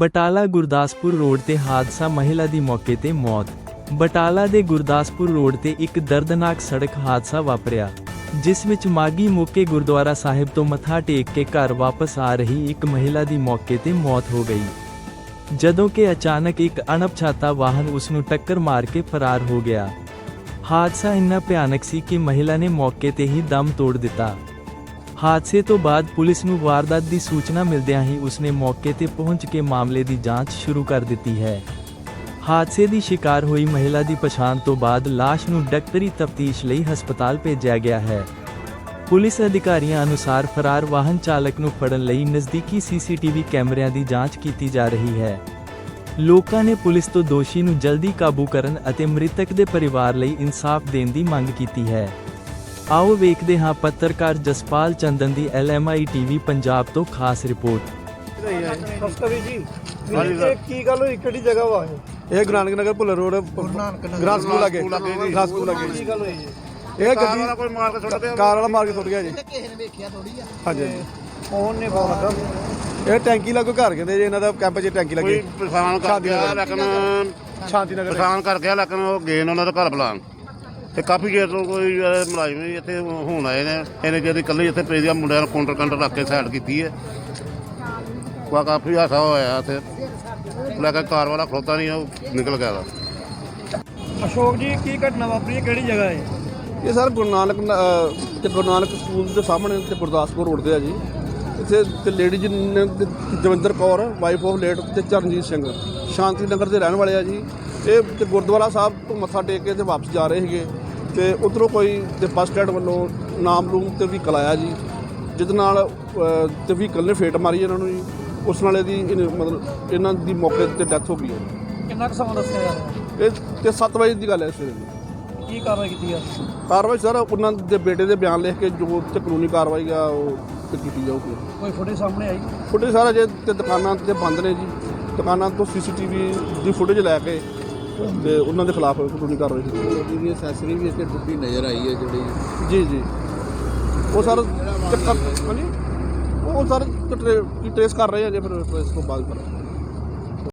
Batala Gurdaspur road ਤੇ ਹਾਦਸਾ ਮਹਿਲਾ ਦੀ ਮੌਕੇ ਤੇ ਮੌਤ। ਬਟਾਲਾ ਦੇ ਗੁਰਦਾਸਪੁਰ ਰੋਡ ਤੇ ਇੱਕ ਦਰਦਨਾਕ ਸੜਕ ਹਾਦਸਾ ਵਾਪਰਿਆ, ਜਿਸ ਵਿੱਚ ਮਾਗੀ ਮੋਕੇ ਗੁਰਦੁਆਰਾ ਸਾਹਿਬ ਤੋਂ ਮੱਥਾ ਟੇਕ ਕੇ ਘਰ ਵਾਪਸ ਆ ਰਹੀ ਇੱਕ ਮਹਿਲਾ ਦੀ ਮੌਕੇ ਤੇ ਮੌਤ ਹੋ ਗਈ। ਜਦੋਂ ਕਿ ਅਚਾਨਕ ਇੱਕ ਅਣਪਛਾਤਾ ਵਾਹਨ ਉਸ ਨੂੰ ਟੱਕਰ ਮਾਰ ਕੇ ਫਰਾਰ ਹੋ ਗਿਆ। ਹਾਦਸਾ ਇੰਨਾ ਭਿਆਨਕ ਸੀ ਕਿ ਮਹਿਲਾ ਨੇ ਮੌਕੇ ਤੇ ਹੀ ਦਮ ਤੋੜ ਦਿੱਤਾ। ਹਾਦਸੇ ਤੋਂ ਬਾਅਦ ਪੁਲਿਸ ਨੂੰ ਵਾਰਦਾਤ ਦੀ ਸੂਚਨਾ ਮਿਲਦਿਆਂ ਹੀ ਉਸਨੇ ਮੌਕੇ ਤੇ ਪਹੁੰਚ ਕੇ ਮਾਮਲੇ ਦੀ ਜਾਂਚ ਸ਼ੁਰੂ ਕਰ ਦਿੱਤੀ ਹੈ। ਹਾਦਸੇ ਦੀ ਸ਼ਿਕਾਰ ਹੋਈ ਮਹਿਲਾ ਦੀ ਪਛਾਣ ਤੋਂ ਬਾਅਦ ਲਾਸ਼ ਨੂੰ ਡਾਕਟਰੀ ਤਫਤੀਸ਼ ਲਈ ਹਸਪਤਾਲ ਭੇਜਿਆ ਗਿਆ ਹੈ। ਪੁਲਿਸ ਅਧਿਕਾਰੀਆਂ ਅਨੁਸਾਰ ਫਰਾਰ ਵਾਹਨ ਚਾਲਕ ਨੂੰ ਫੜਨ ਲਈ ਨਜ਼ਦੀਕੀ ਸੀਸੀਟੀਵੀ ਕੈਮਰਿਆਂ ਦੀ ਜਾਂਚ ਕੀਤੀ ਜਾ ਰਹੀ ਹੈ। ਲੋਕਾਂ ਨੇ ਪੁਲਿਸ ਤੋਂ ਦੋਸ਼ੀ ਨੂੰ ਜਲਦੀ ਕਾਬੂ ਕਰਨ ਅਤੇ ਮ੍ਰਿਤਕ ਦੇ ਪਰਿਵਾਰ ਲਈ ਇਨਸਾਫ ਦੇਣ ਦੀ ਮੰਗ ਕੀਤੀ ਹੈ। ਆਓ ਵੇਖਦੇ ਹਾਂ ਪੱਤਰਕਾਰ ਜਸਪਾਲ ਚੰਦਨ ਦੀ ਐਲਐਮਆਈ ਟੀਵੀ ਪੰਜਾਬ ਤੋਂ ਖਾਸ ਰਿਪੋਰਟ। ਜੀ ਇਹ ਕੀ ਗੱਲ ਹੋਈ? ਕਿਹੜੀ ਜਗ੍ਹਾ ਵਾ ਇਹ? ਇਹ Guru Nanak Nagar Bhullar road grass school ਲੱਗੇ। ਗ੍ਰਾਸ ਸਕੂਲ ਲੱਗੇ। ਕੀ ਗੱਲ ਹੋਈ ਜੀ? ਇਹ ਗੱਡੀ ਕੋਈ ਮਾਰ ਕੇ ਸੁੱਟ ਗਿਆ? ਕਾਰ ਵਾਲਾ ਮਾਰ ਕੇ ਸੁੱਟ ਗਿਆ ਜੀ। ਕਿਸੇ ਨੇ ਵੇਖਿਆ ਥੋੜੀ ਆ। ਹਾਂਜੀ ਫੋਨ ਨੇ ਫੋਨ ਲੱਗਾ। ਇਹ ਟੈਂਕੀ ਲੱਗੋ ਘਰ ਕਹਿੰਦੇ ਜੀ ਇਹਨਾਂ ਦਾ ਕੈਂਪ 'ਚ ਟੈਂਕੀ ਕੋਈ ਲੱਗੀ ਪਛਾਣ ਕਰ ਗਿਆ। ਲੇਕਿਨ ਸ਼ਾਂਤੀ ਨਗਰ ਪਛਾਣ ਕਰ ਗਿਆ ਲੇਕਿਨ ਉਹ ਗਏ ਉਹਨਾਂ ਦਾ ਘਰ ਬੁਲਾਉਣ। ਤੇ ਕਾਫੀ ਚਿਰ ਤੋਂ ਕੋਈ ਅਹ, ਮੁਲਾਜ਼ਮ ਵੀ ਇੱਥੇ ਹੁਣ ਆਏ ਨੇ। ਇਹਨੇ ਜਿਹੜੀ ਇਕੱਲੇ ਇੱਥੇ ਪਈ ਦੀਆਂ ਮੁੰਡਿਆਂ ਨੂੰ ਕਾਊਂਟਰ ਕਾਊਂਟਰ ਰੱਖ ਕੇ ਸਾਈਡ ਕੀਤੀ ਹੈ। ਵਾ ਕਾਫੀ ਹਾਸਾ ਹੋਇਆ ਇੱਥੇ। ਲੇਕਿਨ ਕਾਰ ਵਾਲਾ ਖਲੋਤਾ ਨਹੀਂ ਉਹ ਨਿਕਲ ਗਿਆ ਵਾ। ਅਸ਼ੋਕ ਜੀ ਕੀ ਘਟਨਾ ਵਾਪਰੀ ਹੈ? ਕਿਹੜੀ ਜਗ੍ਹਾ ਹੈ ਇਹ? ਸਰ ਗੁਰੂ ਨਾਨਕ ਨ- ਅਹ, ਤੇ ਗੁਰੂ ਨਾਨਕ ਸਕੂਲ ਦੇ ਸਾਹਮਣੇ ਤੇ ਗੁਰਦਾਸਪੁਰ ਰੋਡ ਤੇ ਆ ਜੀ। ਇੱਥੇ ਤੇ ਲੇਡੀ ਜੀ ਨੇ ਤੇ Jaswinder Kaur wife of late ਤੇ ਚਰਨਜੀਤ ਸਿੰਘ ਸ਼ਾਂਤੀ ਨਗਰ ਦੇ ਰਹਿਣ ਵਾਲੇ ਆ ਜੀ। ਇਹ ਤੇ ਗੁਰਦੁਆਰਾ ਸਾਹਿਬ ਤੋਂ ਮੱਥਾ ਟੇਕ ਕੇ ਤੇ ਵਾਪਸ ਜਾ ਰਹੇ ਸੀਗੇ। ਤੇ ਉਧਰੋਂ ਕੋਈ ਤੇ ਬੱਸ ਸਟੈਂਡ ਵੱਲੋਂ ਨਾਮਲੂਮ ਤੇ ਵਹੀਕਲ ਆਇਆ ਜੀ ਜਿਹਦੇ ਨਾਲ ਤੇ ਵਹੀਕਲ ਨੇ ਫੇਟ ਮਾਰੀ ਇਹਨਾਂ ਨੂੰ ਜੀ। ਉਸ ਨਾਲ ਇਹਦੀ ਇਹਨੇ- ਮਤਲਬ ਇਹਨਾਂ ਦੀ ਮੌਕੇ ਤੇ ਡੈਥ ਹੋ ਗਈ ਹੈ। ਕਿੰਨਾ ਕੁ ਸਮਾਂ ਦੱਸਿਆ ਜਾ ਰਿਹਾ? ਇਹ ਤੇ 7 ਵਜੇ ਦੀ ਗੱਲ ਹੈ ਸਵੇਰੇ ਦੀ। ਕੀ ਕਾਰਵਾਈ ਕੀਤੀ ਹੈ? ਕਾਰਵਾਈ ਸਰ ਉਹਨਾਂ ਦੇ ਬੇਟੇ ਦੇ ਬਿਆਨ ਲਿਖ ਕੇ ਜੋ ਤੇ ਕਾਨੂੰਨੀ ਕਾਰਵਾਈ ਆ ਉਹ ਤੇ ਕੀਤੀ ਜਾਊਗੀ। ਕੋਈ ਫੁਟੇਜ ਸਾਹਮਣੇ ਆਈ? ਫੁਟੇਜ ਸਾਰਾ ਜੇ ਤੇ ਦੁਕਾਨਾਂ ਤੇ ਬੰਦ ਨੇ ਜੀ। ਦੁਕਾਨਾਂ ਤੋਂ ਸੀਸੀਟੀਵੀ ਦੀ ਫੁਟੇਜ ਲੈ ਕੇ ਤੇ ਉਹਨਾਂ ਦੇ ਖਿਲਾਫ ਕਾਨੂੰਨੀ ਕਾਰਵਾਈ ਕੀਤੀ ਜਾਊਗੀ। ਇਹਦੀ ਅਸੈਸਰੀ ਵੀ ਇੱਥੇ ਟੁੱਟੀ ਨਜ਼ਰ ਆਈ ਹੈ ਜਿਹੜੀ। ਜੀ ਜੀ। ਉਹ ਸਰ ਚੱਕਰ ਹਾਂਜੀ? ਉਹ ਸਰ ਟ੍ਰੇਸ ਕਰ ਰਹੇ ਆ ਜੇ ਫਿਰ ਇਸ ਤੋਂ ਬਾਅਦ ਕਰਾਂਗੇ